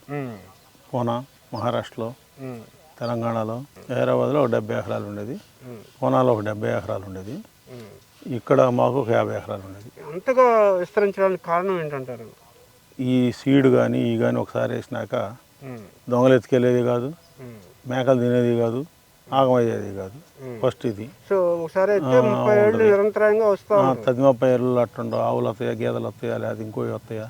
పూనా మహారాష్ట్రలో తెలంగాణలో హైదరాబాద్లో ఒక డెబ్బై ఎకరాలు ఉండేది. పూనాలో ఒక డెబ్బై ఎకరాలు ఉండేది. ఇక్కడ మాకు ఒక యాభై ఎకరాలు ఉండేది. అంతగా విస్తరించడానికి కారణం ఏంటంటారు? ఈ సీడ్ కానీ ఈ కానీ ఒకసారి వేసినాక దొంగలు ఎత్తుకెళ్ళేది కాదు. మేకలు తినేది కాదు ఆగమయ్యేది కాదు. ఫస్ట్ ఇది. సో ఒకసారి అయితే ముప్పై ఏళ్ళు అట్టుండవు ఆవులు వస్తాయా గేదెలు వస్తాయా లేదా ఇంకోవి వస్తాయా.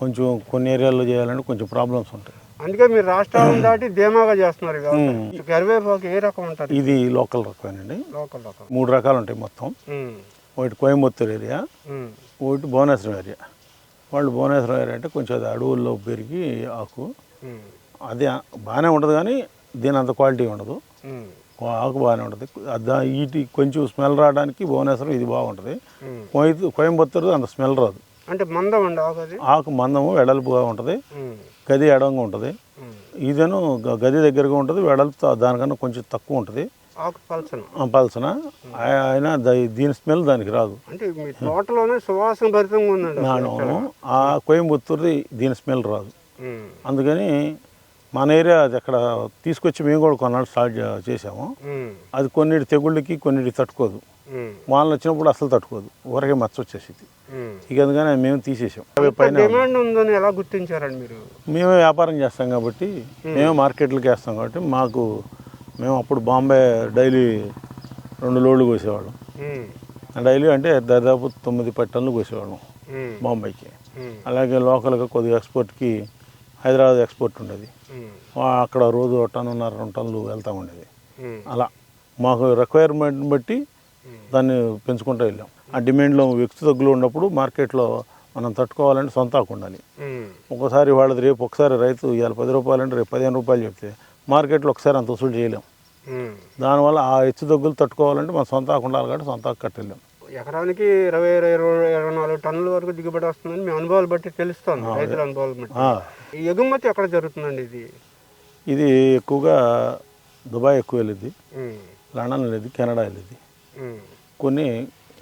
కొంచెం కొన్ని ఏరియాల్లో చేయాలంటే కొంచెం ప్రాబ్లమ్స్ ఉంటాయి. అందుకే మీరు రాష్ట్రాలను దాటి ధీమాగా చేస్తున్నారు. కరివేపాకు ఏ రకం అంటారు ఇది లోకల్ రకమేనండి. లోకల్ రకం. మూడు రకాలు ఉంటాయి మొత్తం. ఒకటి కోయంబత్తూరు ఏరియా ఒకటి భువనేశ్వరం ఏరియా. వాళ్ళు భువనేశ్వరం ఏరియా అంటే కొంచెం అది అడవుల్లో పెరిగి ఆకు. అది బాగానే ఉంటుంది కానీ దీని అంత క్వాలిటీ ఉండదు. ఆకు బాగానే ఉంటుంది. వీటి కొంచెం స్మెల్ రావడానికి భువనేశ్వరం ఇది బాగుంటుంది. కోయంబత్తూరు అంత స్మెల్ రాదు. అంటే మందం అండి ఆకు మందము వెడల్పుగా ఉంటుంది. గది ఎడంగా ఉంటుంది. ఇదేను గది దగ్గరగా ఉంటుంది. వెడల్పు దానికన్నా కొంచెం తక్కువ ఉంటుంది. పల్సన ఆ- అయినా ద- దీని స్మెల్ దానికి రాదు. అంటే మీ తోటలోనే సువాసన భరితంగా ఉందండి ఆ కోయంబత్తూరుది దీని స్మెల్ రాదు. అందుకని మన ఏరియా అది అక్కడ తీసుకొచ్చి మేము కూడా కొన్నాళ్ళు స్టార్ట్ చేసాము అది కొన్నిటి తెగుళ్ళకి కొన్నిటి తట్టుకోదు. ఉమ్, వాళ్ళని వచ్చినప్పుడు అసలు తట్టుకోదు. ఊరకే మచ్చ వచ్చేసింది. ఇక అందుకని అది మేము తీసేసాం పైన ఎలా గుర్తించారండి మీరు? మేమే వ్యాపారం చేస్తాం కాబట్టి మేమే మార్కెట్లకు వేస్తాం కాబట్టి మాకు మేము అప్పుడు బాంబే డైలీ రెండు లోడ్లు కోసేవాళ్ళం. డైలీ అంటే దాదాపు తొమ్మిది పట్టణలు కోసేవాళ్ళం బాంబేకి. అలాగే లోకల్గా కొద్దిగా ఎక్స్పోర్ట్కి హైదరాబాద్ ఎక్స్పోర్ట్ ఉండేది. అక్కడ రోజు ఒక టన్నున్నర రెండు టన్నులు వెళ్తూ ఉండేది. అలా మాకు రిక్వైర్మెంట్ బట్టి దాన్ని పెంచుకుంటూ వెళ్ళాం. ఆ డిమాండ్లో వ్యక్తి తగ్గులు ఉన్నప్పుడు మార్కెట్లో మనం తట్టుకోవాలంటే సొంత ఉండాలి. ఒకసారి వాళ్ళది రేపు ఒకసారి రైతు ఇవాళ పది రూపాయలు అంటే రేపు పదిహేను రూపాయలు చెప్తే మార్కెట్లో ఒకసారి అంత వసూలు చేయలేం. ఉమ్. దానివల్ల ఆ హెచ్చు తగ్గులు తట్టుకోవాలంటే మనం సొంత ఉండాలి కాబట్టి సొంత కట్టెళ్ళాం ఎకరానికి ఇరవై ఇరవై ఇరవై నాలుగు టన్నుల వరకు దిగుబడి వస్తుందని మీ అనుభవాలు బట్టి తెలుస్తుంది రైతుల అనుభవాలు బట్టి. ఎగుమతి ఎక్కడ జరుగుతుందండి ఇది? ఇది ఎక్కువగా దుబాయ్ ఎక్కువ వెళ్ళింది లండన్ వెళ్ళింది కెనడా వెళ్ళింది కొన్ని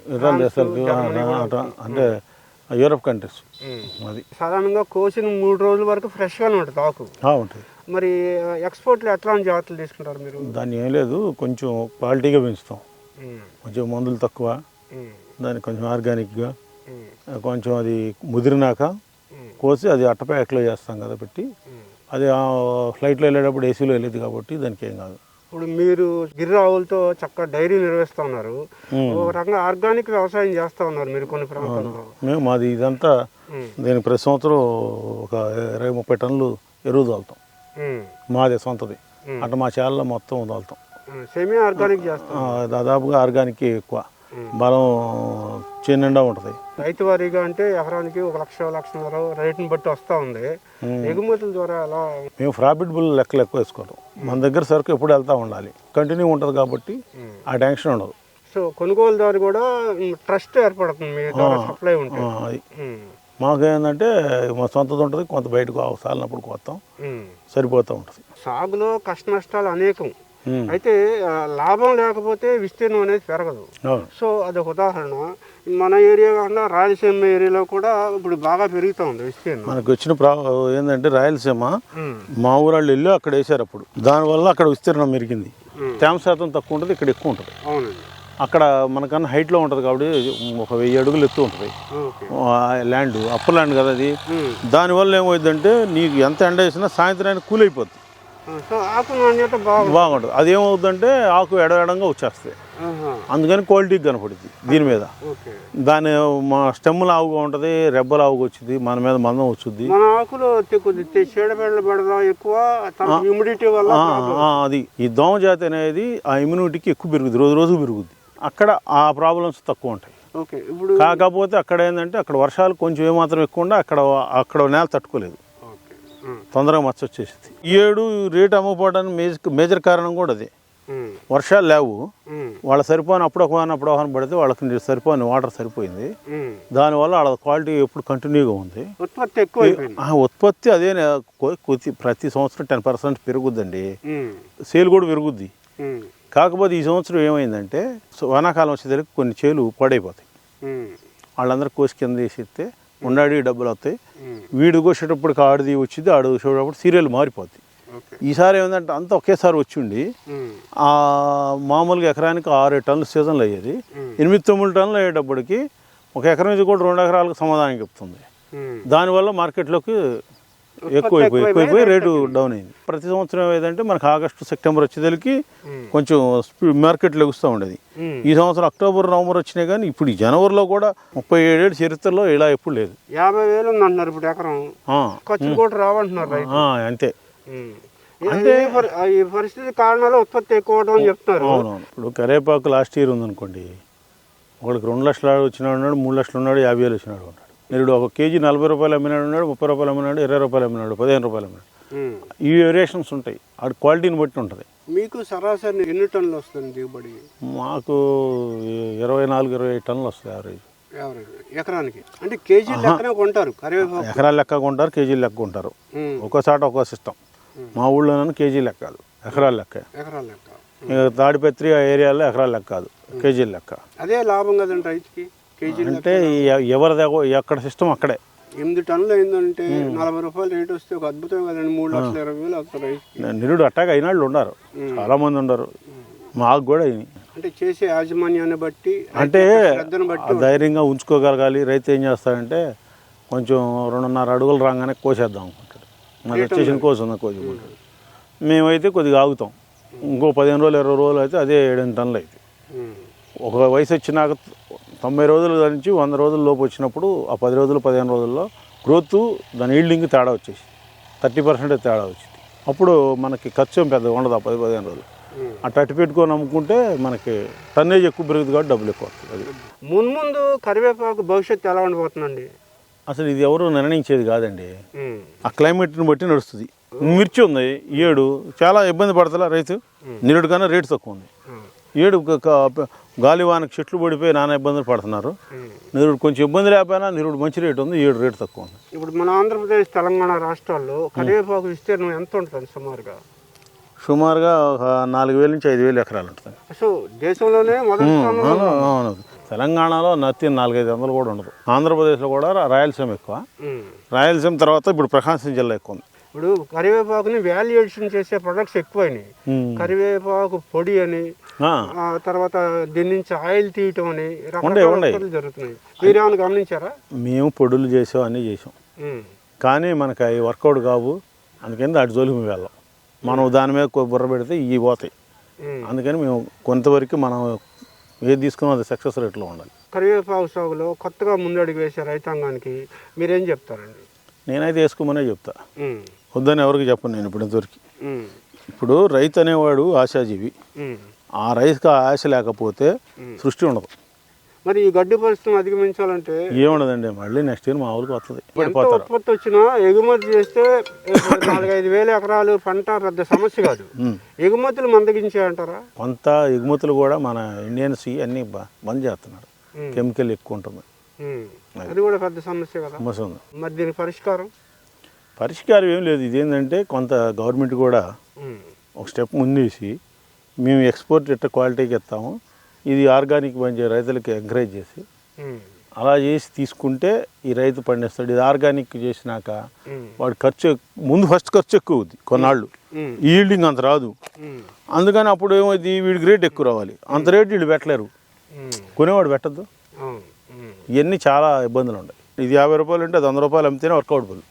ఇతర దేశాలకు అంటే యూరప్ కంట్రీస్. అది. సాధారణంగా కోసిన మూడు రోజుల వరకు ఫ్రెష్గానే ఉంటుంది ఆకు. ఉంటుంది. మరి ఎక్స్పోర్ట్లో ఎట్లాంటి జాగ్రత్తలు తీసుకుంటారు మీరు? దాన్ని ఏం లేదు కొంచెం క్వాలిటీగా పెంచుతాం. కొంచెం మందులు తక్కువ దాన్ని కొంచెం ఆర్గానిక్గా కొంచెం అది ముదిరినాక కోసి అది అట్టప్యాక్లో చేస్తాం కదా పెట్టి. అది ఫ్లైట్లో వెళ్ళేటప్పుడు ఏసీలో వెళ్ళేది కాబట్టి దానికి ఏం కాదు. ఇప్పుడు మీరు గిర్ర ఆవులతో చక్కగా డైరీ నిర్వహిస్తూ ఉన్నారు. ఒక రకంగా ఆర్గానిక్ వ్యవసాయం చేస్తూ ఉన్నారు మీరు కొన్ని ప్రాంతాల్లో. మేము మాది ఇదంతా దీనికి ప్రతి సంవత్సరం ఒక ఇరవై ముప్పై టన్నులు ఎరువు తోలుతాం మాదే సొంతది. అటు మా చేలలో మొత్తం ఉమ్, సెమీ ఆర్గానిక్ చేస్తాం. దాదాపుగా ఆర్గానిక్ ఎక్కువ. బలం చిన్నిండా ఉంటుంది. రైతు వారీగా అంటే ఎకరానికి ఒక లక్ష లక్షన్నర రేటుని బట్టి వస్తూ ఉంది. ఎగుమతుల ద్వారా ఎలా? మేము ప్రాఫిటబుల్ లెక్కలు ఎక్కువ వేసుకోవడం మన దగ్గర సరుకు ఎప్పుడు వెళ్తూ ఉండాలి. కంటిన్యూ ఉంటుంది కాబట్టి ఆ టెన్షన్ ఉండదు. సో కొనుగోలుదారు కూడా ట్రస్ట్ ఏర్పడుతుంది. మీ ద్వారా సప్లై ఉంటుంది మాకు ఏంటంటే మా సొంతది ఉంటుంది కొంత బయటకు అవసరాలన్నప్పుడు కొత్తాం. సరిపోతూ ఉంటుంది. సాగులో కష్ట నష్టాలు అనేకం. అయితే లాభం లేకపోతే విస్తీర్ణం అనేది పెరగదు. సో అదొక ఉదాహరణ. మన ఏరియా కాకుండా రాయలసీమ ఏరియాలో కూడా ఇప్పుడు బాగా పెరుగుతూ ఉంది విస్తీర్ణం. మనకు వచ్చిన ప్రా ఏంటంటే రాయలసీమ మా ఊరాళ్ళు వెళ్ళి అక్కడ వేసారు అప్పుడు. దానివల్ల అక్కడ విస్తీర్ణం పెరిగింది. తేమ శాతం తక్కువ ఉంటుంది ఇక్కడ ఎక్కువ ఉంటుంది. అవునండి. అక్కడ మనకన్నా హైట్లో ఉంటుంది కాబట్టి ఒక వెయ్యి అడుగులు ఎత్తు ఉంటుంది. ల్యాండ్ అప్పర్ ల్యాండ్ కదా అది. దానివల్ల ఏమవుతుందంటే నీకు ఎంత ఎండ వేసినా సాయంత్రానికి కూల్ అయిపోద్ది. ఆ, సో ఆకు నాణ్యత బాగుంది బాగుంటుంది. అది ఏమవుతుందంటే ఆకు ఎడఎడంగా వచ్చేస్తాయి అందుకని క్వాలిటీ కనపడుద్ది దీని మీద. దాని మా స్టెమ్ లావుగా ఉంటుంది రెబ్బ లావుగా వచ్చింది మన మీద మందం ఆ, అది. ఈ దోమ జాతి అనేది ఆ ఇమ్యూనిటీకి ఎక్కువ పెరుగుద్ది రోజు రోజు పెరుగుద్ది. అక్కడ ఆ ప్రాబ్లమ్స్ తక్కువ ఉంటాయి. ఓకే ఇప్పుడు కాకపోతే అక్కడ ఏంటంటే అక్కడ వర్షాలు కొంచెం ఏమాత్రం ఎక్కువ ఉండే అక్కడ అక్కడ నేల తట్టుకోలేదు. తొందరగా మచ్చ వచ్చేసింది. ఏడు రేటు అమ్మకపోవడానికి మేజర్ మేజర్ కారణం కూడా అదే. వర్షాలు లేవు. వాళ్ళ సరిపోని అప్పుడు ఒక వాహనం అప్పుడు ఒక వాహనం పడితే వాళ్ళకి సరిపోని వాటర్ సరిపోయింది. దానివల్ల వాళ్ళ క్వాలిటీ ఎప్పుడు కంటిన్యూగా ఉంది. ఉత్పత్తి ఎక్కువ ఉత్పత్తి అదే ప్రతి సంవత్సరం టెన్ పర్సెంట్ పెరుగుద్దండి. సేల్ కూడా పెరుగుద్ది. కాకపోతే ఈ సంవత్సరం ఏమైందంటే వానాకాలం వచ్చేసరికి కొన్ని చేలు పడైపోతాయి. వాళ్ళందరూ కోసి కింద వేసిస్తే ఉండాడి డబ్బులు వస్తాయి. వీడు కోసేటప్పటికి ఆడిది వచ్చింది ఆడు చూసేటప్పుడు సీరియల్ మారిపోద్ది ఈసారి ఏమైందంటే అంతా ఒకేసారి వచ్చిండి. ఆ మామూలుగా ఎకరానికి ఆరు టన్నులు సీజన్లో అయ్యేది. ఎనిమిది తొమ్మిది టన్నులు అయ్యేటప్పటికి ఒక ఎకరం ఇది కూడా రెండు ఎకరాలకు సమాధానం చెప్తుంది. దానివల్ల మార్కెట్లోకి ఎక్కువ అయిపోయి ఎక్కువైపోయి రేటు డౌన్ అయింది. ప్రతి సంవత్సరం ఏదంటే మనకు ఆగస్టు సెప్టెంబర్ వచ్చేసరికి ఉమ్. కొంచెం మార్కెట్ లెగుస్తూ ఉండేది. ఈ సంవత్సరం అక్టోబర్ నవంబర్ వచ్చినాయి కానీ ఇప్పుడు ఈ జనవరిలో కూడా ముప్పై ఏడేడు చరిత్రలో ఇలా ఎప్పుడు లేదు. యాభై వేలు ఉందంటున్నారు ఇప్పుడు ఎకరం. కూడా రావంటున్నారు అంతే. అంటే ఈ పరిస్థితి కారణాలు ఉత్పత్తి ఎక్కువ చెప్తున్నారు. అవునవును. ఇప్పుడు కరేపాకు లాస్ట్ ఇయర్ ఉందనుకోండి ఒకడికి రెండు లక్షలు వచ్చినాడు ఉన్నాడు మూడు లక్షలు ఉన్నాడు యాభై వేలు వచ్చినాడు నేడు ఒక కేజీ నలభై రూపాయలు అమ్మినాడు ఉన్నాడు ముప్పై రూపాయలు అమ్మినాడు ఇరవై రూపాయలు అమ్మినాడు పదిహేను రూపాయలు అమ్మినాడు. ఈ వేరియేషన్స్ ఉంటాయి. ఆడ క్వాలిటీని బట్టి ఉంటుంది. మీకు సరాసరి ఎన్ని టన్నులు వస్తుంది దిగుబడి? మాకు ఇరవై నాలుగు ఇరవై ఐదు టన్నులు వస్తాయి యావరేజ్. ఎకరానికి. అంటే కేజీ లెక్కనే కొంటారు ఎకరాలు లెక్క కొంటారు కేజీలు లెక్క కొంటారు. ఉమ్. ఒక్కో సిస్టమ్ మా ఊళ్ళోనూ కేజీ లెక్క కాదు ఎకరాల లెక్క. ఎకరాల లెక్క. తాడిపత్రి ఆ ఏరియాలో ఎకరాల లెక్క కాదు కేజీల లెక్క. అదే లాభం కదండి రైతుకి? అంటే ఎ- ఎవరి దగ్గర ఎక్కడ సిస్టమ్ అక్కడే ఎనిమిది టన్నులు అయిందంటే నలభై రూపాయలు రేట్ వస్తే ఒక అద్భుతం కదండి. మూడు లక్షల ఇరవై వేలు రైతుకి నిరుడు అట్టాగ అయినాళ్ళు ఉన్నారు. చాలా మంది ఉన్నారు. మాకు కూడా అయినాయి. అంటే చేసే యాజమాన్యాన్ని బట్టి అంటే ధైర్యంగా ఉంచుకోగలగాలి. రైతు ఏం చేస్తాడంటే కొంచెం రెండున్నర అడుగులు రాగానే కోసేద్దాం అనుకుంటాడు. నాకు వచ్చేసిన కోసింది కోసుకుంటాడు. మేమైతే కొద్దిగా ఆగుతాం. ఇంకో పదిహేను రోజులు ఇరవై రోజులు అయితే అదే ఏడెనిమిది టన్నులు అయితే. ఒక వయసు వచ్చినాక తొంభై రోజుల నుంచి వంద రోజుల లోపు వచ్చినప్పుడు ఆ పది రోజులు పదిహేను రోజుల్లో గ్రోత్ దాని ఈల్డింగ్ తేడా వచ్చేసి థర్టీ పర్సెంట్ తేడా వచ్చింది. అప్పుడు మనకి ఖర్చు ఏం పెద్దగా ఉండదు ఆ పది పదిహేను రోజులు. ఆ టట్టి పెట్టుకొని అమ్ముకుంటే మనకి టన్నేజ్ ఎక్కువ పెరుగుతుంది కాబట్టి డబ్బులు ఎక్కువ వస్తుంది అది. మున్ముందు కరివేపాకు భవిష్యత్తు ఎలా ఉండబోతుందండి? అసలు ఇది ఎవరు నిర్ణయించేది కాదండి. ఉమ్. ఆ క్లైమేట్ని బట్టి నడుస్తుంది. మిర్చి ఉంది ఏడు చాలా ఇబ్బంది పడతలా రైతు. నిరుడు కన్నా రేటు తక్కువ ఉంది. ఏడు గాలివానకు చెట్లు పడిపోయి నానా ఇబ్బందులు పడుతున్నారు. నిరుడు కొంచెం ఇబ్బంది లేకపోయినా నిరుడు మంచి రేటు ఉంది ఏడు రేటు తక్కువ ఉంది. ఇప్పుడు మన ఆంధ్రప్రదేశ్ తెలంగాణ రాష్ట్రాల్లో కరివేపాకు విస్తీర్ణం ఎంత ఉంటుంది సుమారుగా? సుమారుగా ఒక నాలుగు వేల నుంచి ఐదు వేలు ఎకరాలు ఉంటుంది. సో దేశంలోనే అవును. తెలంగాణలో నత్తి నాలుగైదు వందలు కూడా ఉండదు. ఆంధ్రప్రదేశ్లో కూడా రాయలసీమ ఎక్కువ. రాయలసీమ తర్వాత ఇప్పుడు ప్రకాశం జిల్లా ఎక్కువ ఉంది. ఇప్పుడు కరివేపాకుని వాల్యుయేషన్ చేసే ప్రొడక్ట్స్ ఎక్కువైనాయి. కరివేపాకు పొడి అని తర్వాత దీని నుంచి ఆయిల్ తీయటం అని రకరకాల జరుగుతున్నాయి. మీరేమైనా గమనించారా? మేము పొడులు చేసాం అన్నీ చేసాం. కానీ మనకి అవి వర్కౌట్ కావు. అందుకని అటు జోలికి మేము వెళ్ళాం. మనం దాని మీద బుర్ర పెడితే ఇవి పోతాయి. అందుకని మేము కొంతవరకు మనం ఏది తీసుకున్నా అది సక్సెస్ రేట్లో ఉండాలి. కరివేపాకు సాగులో కొత్తగా ముందడుగు వేసే రైతాంగానికి మీరేం చెప్తారండి? నేనైతే వేసుకోమనే చెప్తా. వద్దని ఎవరికి చెప్పను నేను ఇప్పుడు ఇంతవరకు. ఇప్పుడు రైతు అనేవాడు ఆశాజీవి. ఆ రైతుకి ఆశ లేకపోతే సృష్టి ఉండదు. మరి ఈ గడ్డి పరిస్థితిని అధిగమించాలంటే ఏముండదండి మళ్ళీ నెక్స్ట్ ఇయర్ మా ఊరికి వస్తుంది ఉత్పత్తి వచ్చినా ఎగుమతి చేస్తే నాలుగైదు వేల ఎకరాలు పంట పెద్ద సమస్య కాదు. ఎగుమతులు మందగించే అంటారా కొంత ఎగుమతులు కూడా మన ఇండియన్స్ అన్నీ బ- బంద్ చేస్తున్నారు. కెమికల్ ఎక్కువ ఉంటుంది. అది కూడా పెద్ద సమస్య కదా. సమస్య ఉంది. మరి దీని పరిష్కారం? పరిష్కారం ఏం లేదు ఇదేంటంటే కొంత గవర్నమెంట్ కూడా. ఒక స్టెప్ ముందేసి మేము ఎక్స్పోర్ట్ ఎట్ట క్వాలిటీకి ఇస్తాము ఇది ఆర్గానిక్ పంచే రైతులకి ఎంకరేజ్ చేసి. అలా చేసి తీసుకుంటే ఈ రైతు పండిస్తాడు ఇది ఆర్గానిక్ చేసినాక. వాడి ఖర్చు ముందు ఫస్ట్ ఖర్చు ఎక్కువ అవుద్ది కొన్నాళ్ళు. ఈల్డింగ్ అంత రాదు. అందుకని అప్పుడు ఏమైంది వీడికి రేట్ ఎక్కువ రావాలి అంత రేటు వీళ్ళు పెట్టలేరు. కొనేవాడు పెట్టద్దు. ఇవన్నీ చాలా ఇబ్బందులు ఉన్నాయి ఇది యాభై రూపాయలు ఉంటే అది వంద రూపాయలు అమ్మితేనే వర్కౌటబుల్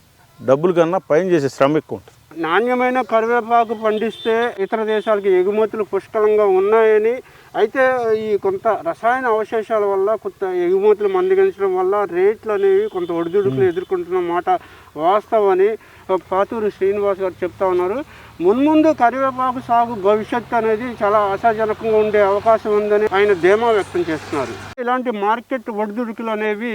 డబ్బుల కన్నా పైన చేసే శ్రమ ఎక్కువ ఉంటుంది. నాణ్యమైన కరివేపాకు పండిస్తే ఇతర దేశాలకు ఎగుమతులు పుష్కలంగా ఉన్నాయని అయితే ఈ కొంత రసాయన అవశేషాల వల్ల కొంత ఎగుమతులు మందగించడం వల్ల రేట్లు అనేవి కొంత ఒడిదుడుకులు ఎదుర్కొంటున్న మాట వాస్తవని పాతూరు శ్రీనివాస్ గారు చెప్తా ఉన్నారు. మున్ముందు కరివేపాకు సాగు భవిష్యత్తు అనేది చాలా ఆశాజనకంగా ఉండే అవకాశం ఉందని ఆయన ధీమా వ్యక్తం చేస్తున్నారు. ఇలాంటి మార్కెట్ ఒడిదుడుకులు అనేవి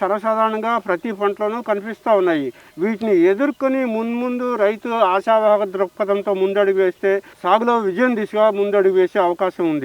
సర్వసాధారణంగా ప్రతి పంటలోనూ కనిపిస్తూ ఉన్నాయి. వీటిని ఎదుర్కొని మున్ముందు రైతు ఆశావాహక దృక్పథంతో ముందడుగు వేస్తే సాగులో విజయం దిశగా ముందడుగు వేసే అవకాశం